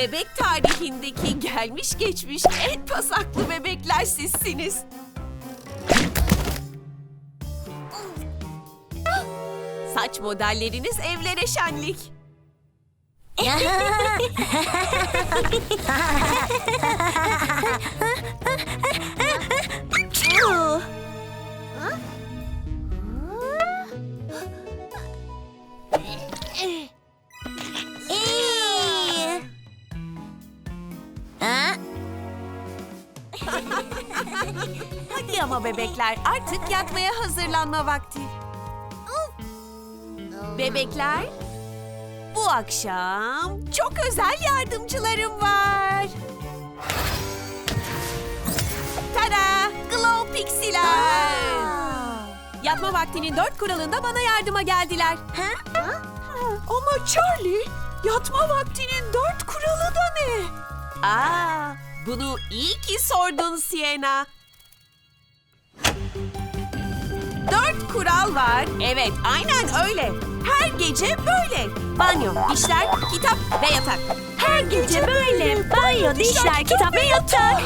Bebek tarihindeki gelmiş geçmiş en pasaklı bebekler sizsiniz. Saç modelleriniz evlere şenlik. Bebekler artık yatmaya hazırlanma vakti. Bebekler, bu akşam çok özel yardımcılarım var. Tada! Glow Pixiler. Yatma vaktinin dört kuralında bana yardıma geldiler. Ama Charlie, yatma vaktinin dört kuralı da ne? Aa, bunu iyi ki sordun Sienna. Kural var. Evet, aynen öyle. Her gece böyle. Banyo, dişler, kitap ve yatak. Her gece böyle banyo, dişler, kitap ve yatak.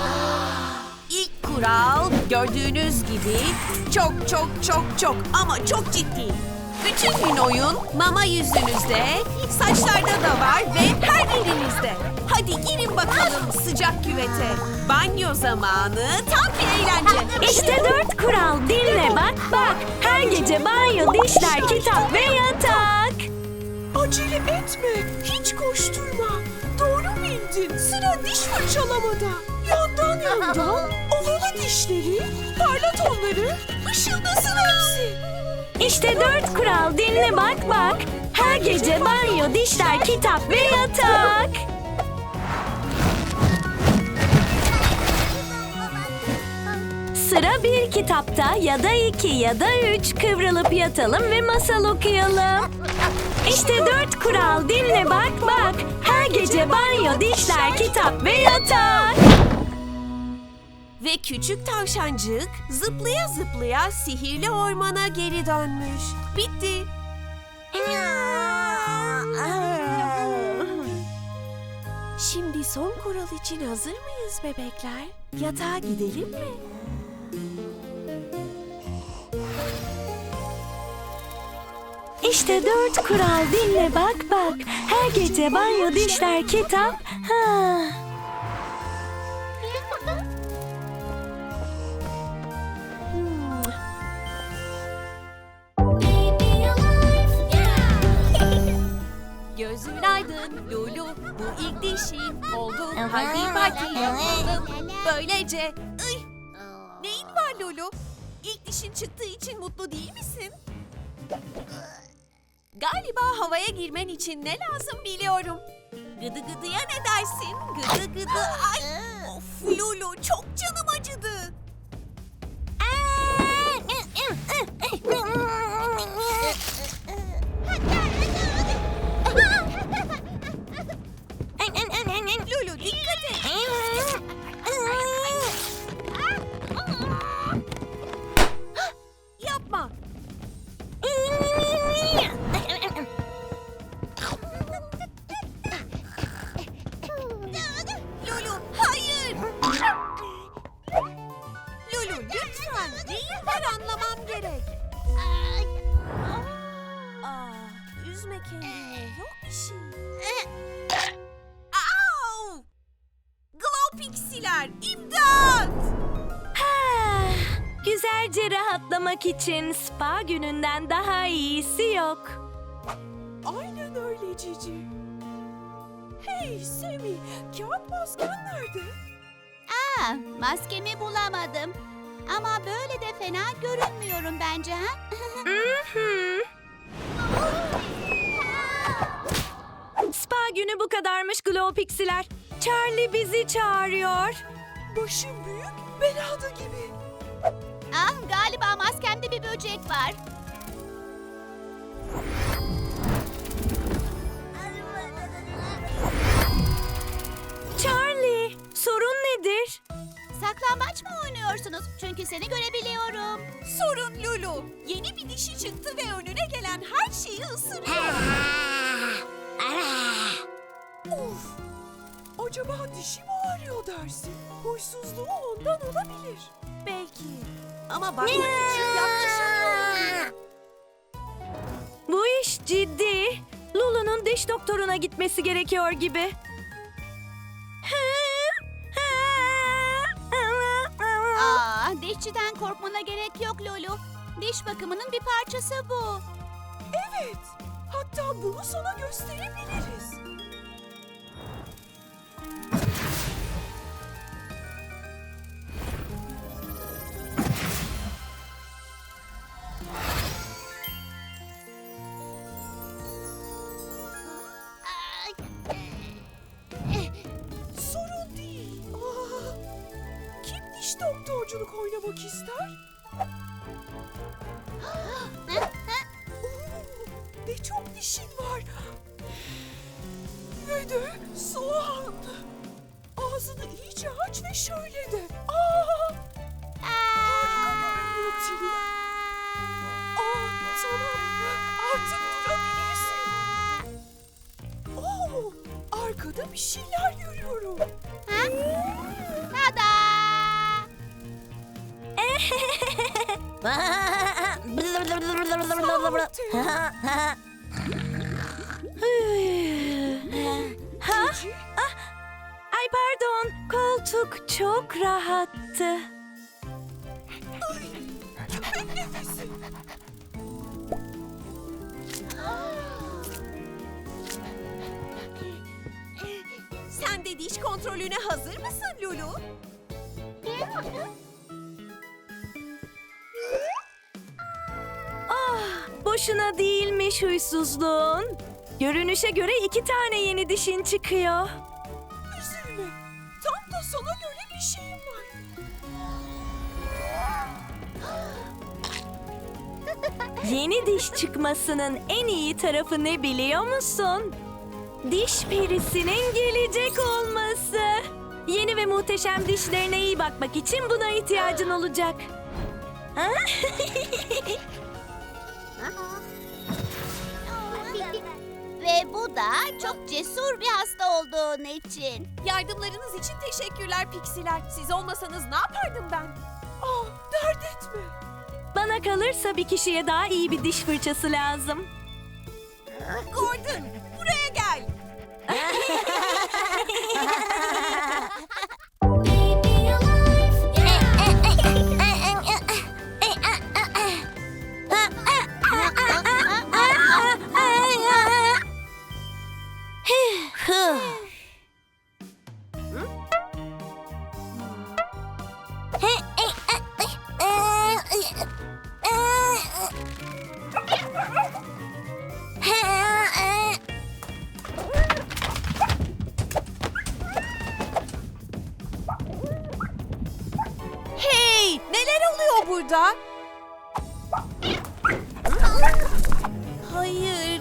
İlk kural gördüğünüz gibi çok çok çok çok ama çok ciddi. Bütün gün oyun mama yüzünüzde, saçlarda da var ve her yerinizde. Hadi girin bakalım sıcak küvete. Banyo zamanı tam bir eğlence. İşte dört kural dinle bak bak. Her gece banyo, dişler, kitap ve yatak. Acele etme, hiç koşturma. Doğru bildin, sıra diş fırçalamada. Yandan yandan, ovalı dişleri, parlat onları, ışıldasın hepsi. İşte dört kural dinle bak bak. Her gece banyo, dişler, kitap ve yatak. Sıra bir kitapta ya da iki ya da üç kıvrılıp yatalım ve masal okuyalım. İşte dört kural dinle bak bak. Her gece banyo, dişler, kitap ve yatak. Ve küçük tavşancık zıplaya zıplaya sihirli ormana geri dönmüş. Bitti. Şimdi son kural için hazır mıyız bebekler? Yatağa gidelim mi? İşte dört kural dinle bak bak. Her gece banyo, dişler, kitap. Ha. Dişin oldu. Hadi parti yapalım. Böylece. Iy, neyin var Lulu? İlk dişin çıktığı için mutlu değil misin? Galiba havaya girmen için ne lazım biliyorum. Gıdı gıdıya ne dersin? Gıdı gıdı ay. Of Lulu çok canım acıdı. Pixiler imdat! Ha, Güzelce rahatlamak için spa gününden daha iyisi yok. Aynen öyle Cici. Hey Semi, kağıt masken nerede? Aa, maskemi bulamadım. Ama böyle de fena görünmüyorum bence ha? Spa günü bu kadarmış Glow Pixiler. Charlie bizi çağırıyor. Başım büyük, belada gibi. ah, galiba maskemde bir böcek var. Charlie, sorun nedir? Saklambaç mı oynuyorsunuz? Çünkü seni görebiliyorum. Sorun Lulu. Yeni bir dişi çıktı ve önüne gelen her şeyi ısırıyor. of! Acaba dişi mi ağrıyor dersin? Huysuzluğu ondan olabilir. Belki. Ama bakmak için yaklaşamıyorum. Bu iş ciddi. Lulu'nun diş doktoruna gitmesi gerekiyor gibi. Aa, dişçiden korkmana gerek yok Lolu. Diş bakımının bir parçası bu. Evet. Hatta bunu sana gösterebiliriz. Doktorculuk oynamak ister? Ne çok dişin var. Ve de soğan. Ağzını iyice aç ve şöyle de. Aa, harika görünüyor Tili. Aa, tamam. Artık durabilirsin. Oo, arkada bir şeyler görüyorum. Tada! Ha? Cici, Ay pardon, koltuk çok rahattı. Sen de diş kontrolüne hazır mısın Lulu? Boşuna değilmiş huysuzluğun. Görünüşe göre iki tane yeni dişin çıkıyor. Üzülme. Tam da sana göre bir şeyim var. Yeni diş çıkmasının en iyi tarafı ne biliyor musun? Diş perisinin gelecek olması. Yeni ve muhteşem dişlerine iyi bakmak için buna ihtiyacın olacak. Ve bu da çok cesur bir hasta olduğun için. Yardımlarınız için teşekkürler Piksiler. Siz olmasanız ne yapardım ben? Ah, dert etme. Bana kalırsa bir kişiye daha iyi bir diş fırçası lazım. Gordon,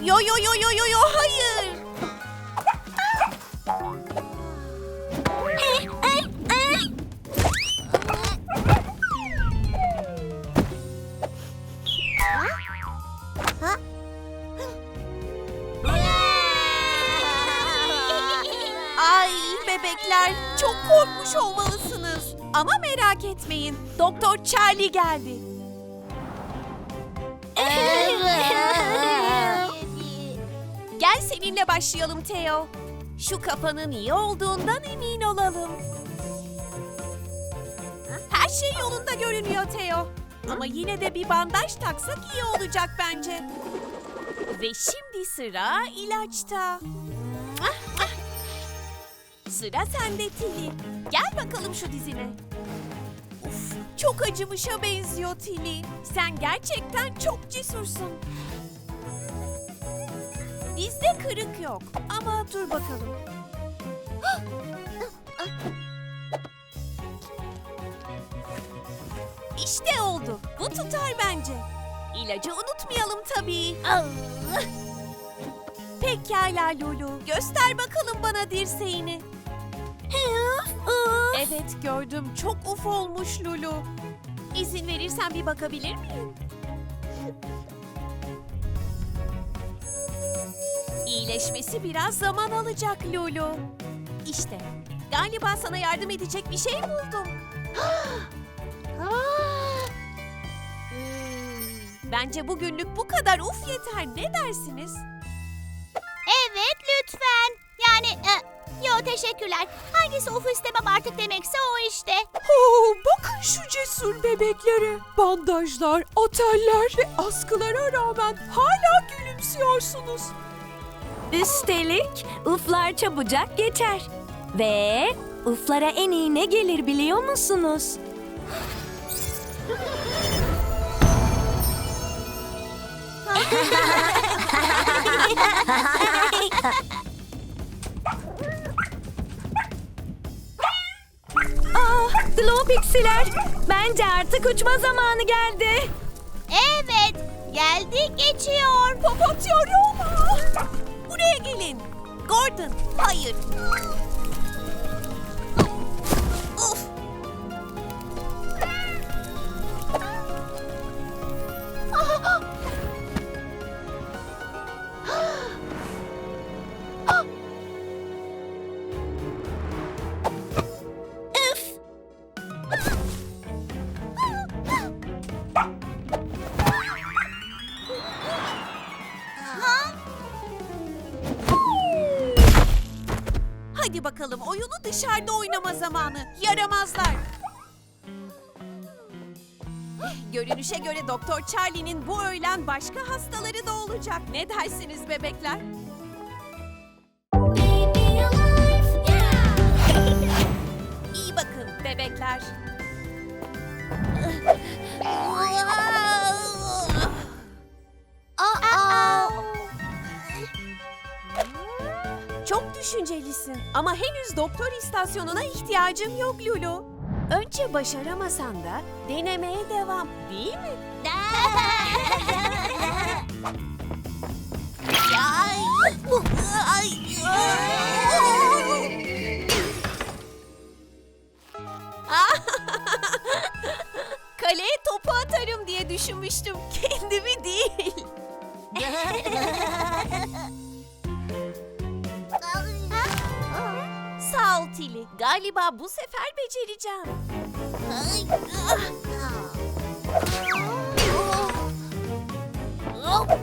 yo yo yo yo yo yo hayır. Ay bebekler, çok korkmuş olmalısınız. Ama merak etmeyin, Doktor Charlie geldi. Seninle başlayalım Theo. Şu kafanın iyi olduğundan emin olalım. Her şey yolunda görünüyor Theo. Ama yine de bir bandaj taksak iyi olacak bence. Ve şimdi sıra ilaçta. Sıra sende Tili. Gel bakalım şu dizine. Uf, çok acımışa benziyor Tili. Sen gerçekten çok cesursun. Dizde kırık yok ama dur bakalım. İşte oldu. Bu tutar bence. İlacı unutmayalım tabii. Pekala Lulu. Göster bakalım bana dirseğini. Evet gördüm. Çok uf olmuş Lulu. İzin verirsen bir bakabilir miyim? İyileşmesi biraz zaman alacak Lulu. İşte Galiba sana yardım edecek bir şey buldum. Bence bugünlük bu kadar uf yeter. Ne dersiniz? Evet lütfen. Yani e, yo teşekkürler. Hangisi uf istemem artık demekse o işte. Oo, bakın şu cesur bebeklere. Bandajlar, oteller ve askılara rağmen hala gülümsüyorsunuz. Üstelik uflar çabucak geçer. Ve uflara en iyi ne gelir biliyor musunuz? Aa, Glow Bence artık uçma zamanı geldi. Evet geldi geçiyor. Papatya Roma! Buraya gelin. Gordon, hayır. Bakalım oyunu dışarıda oynama zamanı. Yaramazlar. Eh, Görünüşe göre Doktor Charlie'nin bu öğlen başka hastaları da olacak. Ne dersiniz bebekler? Henüz doktor istasyonuna ihtiyacım yok Lulu. Önce başaramasan da denemeye devam değil mi? Ay, Kaleye topu atarım diye düşünmüştüm. Kendimi değil. Sağ ol Tili. Galiba bu sefer becereceğim. Yetti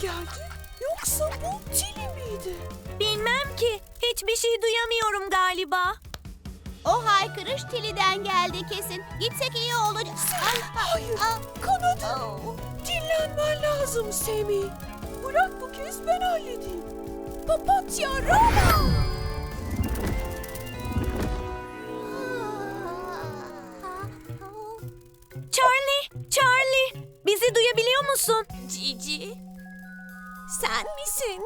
geldi? Yoksa bu Tili miydi? Bilmem ki. Hiçbir şey duyamıyorum galiba. O haykırış Tili'den geldi kesin. Gitsek iyi olacak. Ay, Hayır. ah, Kanadım. Dinlenmen lazım Semih. Bırak bu kez ben halledeyim. Papatya Roma. Charlie, Charlie. Bizi duyabiliyor musun? Cici. Sen misin?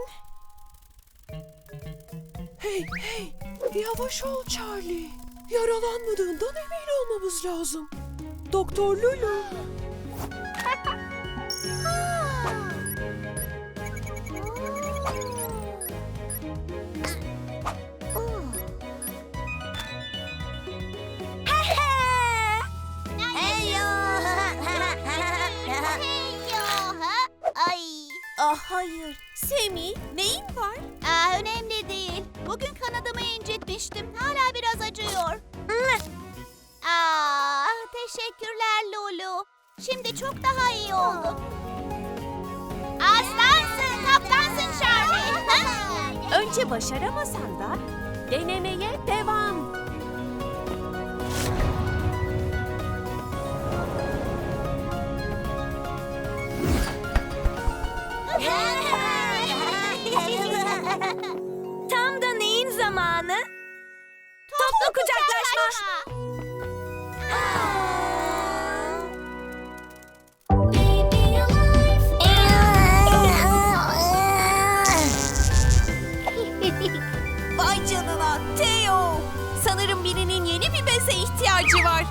Hey hey. Yavaş ol Charlie. Yaralanmadığından emin olmamız lazım. Doktor Lulu. başaramasan da denemeye devam. Tam da neyin zamanı? Toplu kucaklaşma. ihtiyacı var.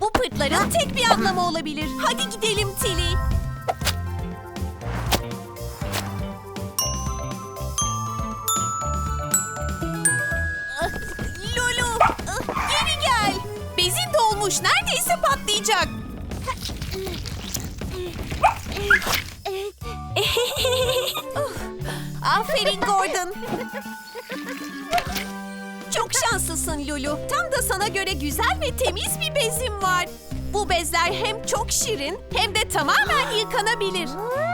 Bu pırtların tek bir anlamı olabilir. Hadi gidelim Tilly. Lulu, geri gel. Bezin dolmuş, neredeyse patlayacak. Aferin Gordon. Çok şanslısın Lulu. Tam da sana göre güzel ve temiz bir bezim var. Bu bezler hem çok şirin hem de tamamen yıkanabilir.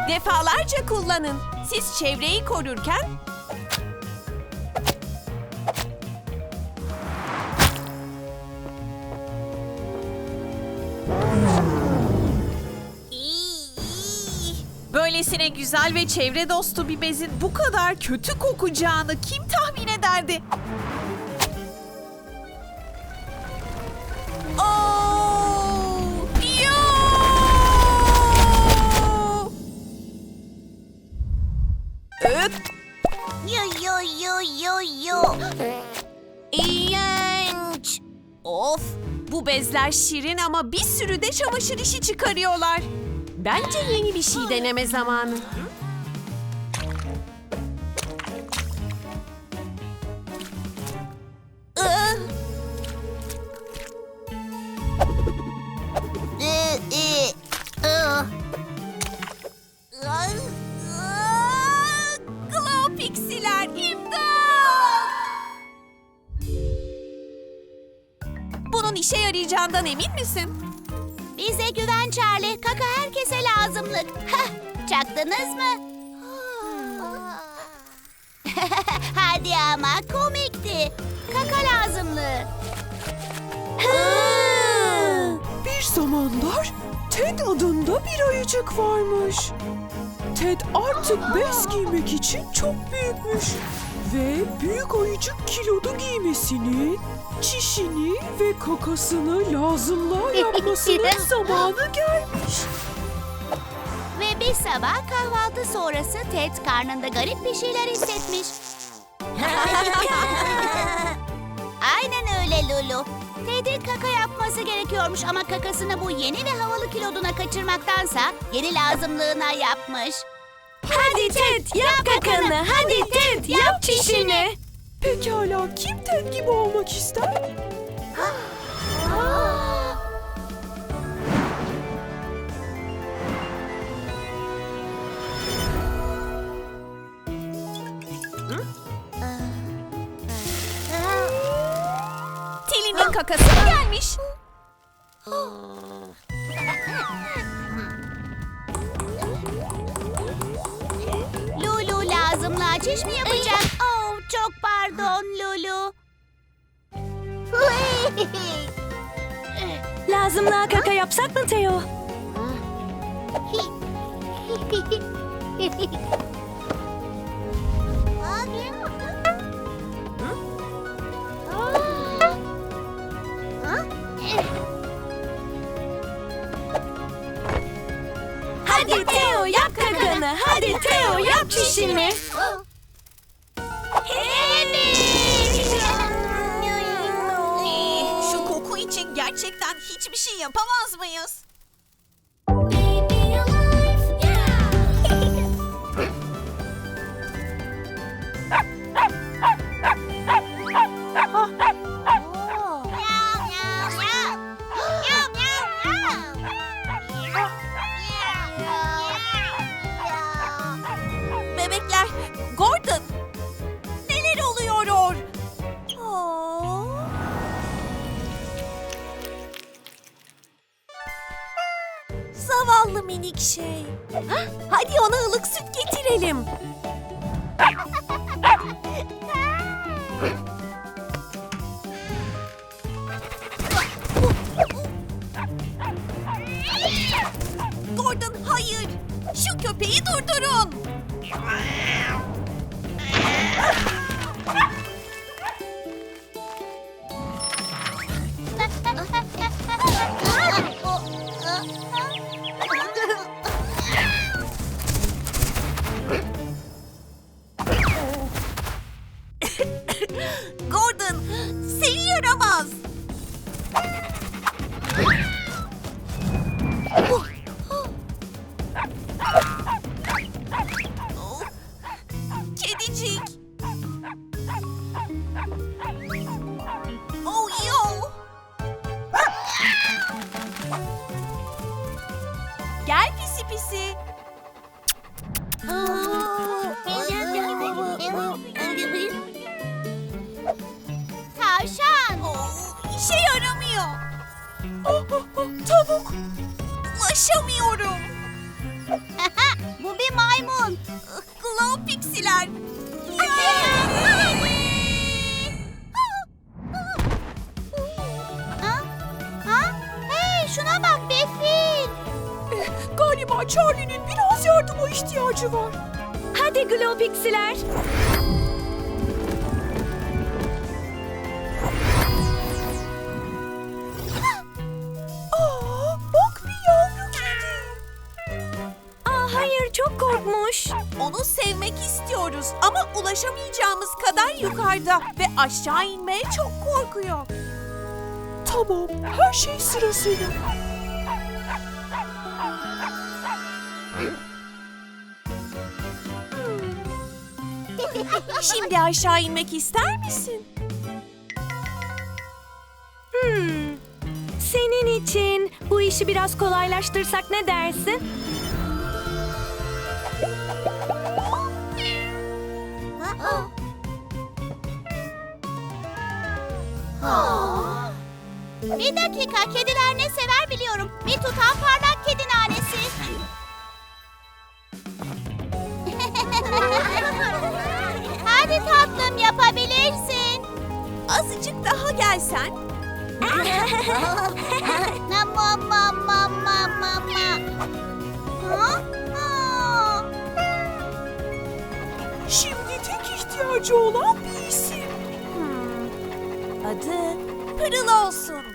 Defalarca kullanın. Siz çevreyi korurken Böylesine güzel ve çevre dostu bir bezin bu kadar kötü kokacağını kim tahmin ederdi? Oh! Yo! Yo yo yo yo yo. İğrenç! Of! Bu bezler şirin ama bir sürü de çamaşır işi çıkarıyorlar. Bence yeni bir şey deneme zamanı. Glow Pixiler imdat! Bunun işe yarayacağından emin misin? Bize güven Charlie. Kaka herkese lazımlık. Hah, çaktınız mı? Hadi ama komikti. Kaka lazımlığı. Bir zamanlar Ted adında bir ayıcık varmış. Ted artık bez giymek için çok büyükmüş. Ve büyük ayıcık kilodu giymesinin, çişini ve kakasını lazımlığa yapmasının zamanı gelmiş. Ve bir sabah kahvaltı sonrası Ted karnında garip bir şeyler hissetmiş. Aynen öyle Lulu. Ted'in kaka yapması gerekiyormuş ama kakasını bu yeni ve havalı kiloduna kaçırmaktansa yeni lazımlığına yapmış. Hadi Ted yap kakanı. Hadi Ted yap çişini. Pekala kim Ted gibi olmak ister? Tilly'nin kakası gelmiş? Lulu lazımlığa çiş mi yapacak? Oh, çok pardon Lulu. Lazımlığa kaka yapsak mı Theo? Hadi Theo yap kakanı. Hadi Theo yap çişini. Hiçbir şey yapamaz mıyız? Minik şey. Hah, Hadi ona ılık süt getirelim. Gordon hayır. Şu köpeği durdurun. Gel pisi pisi. Tavşan. İşe yaramıyor. Tavuk. Ulaşamıyorum. Bu bir maymun. Glow pixiler. Charlie'nin biraz yardıma ihtiyacı var. Hadi Globixiler. Aa, bak bir yavru kedi. Aa hayır çok korkmuş. Onu sevmek istiyoruz ama ulaşamayacağımız kadar yukarıda ve aşağı inmeye çok korkuyor. Tamam, her şey sırasıyla. Şimdi aşağı inmek ister misin? Hmm. Senin için bu işi biraz kolaylaştırsak ne dersin? Bir dakika kediler ne sever biliyorum. Bir tutam parlak kedi nanesi. Azıcık daha gelsen. Şimdi tek ihtiyacı olan bir isim. Adı Pırıl olsun.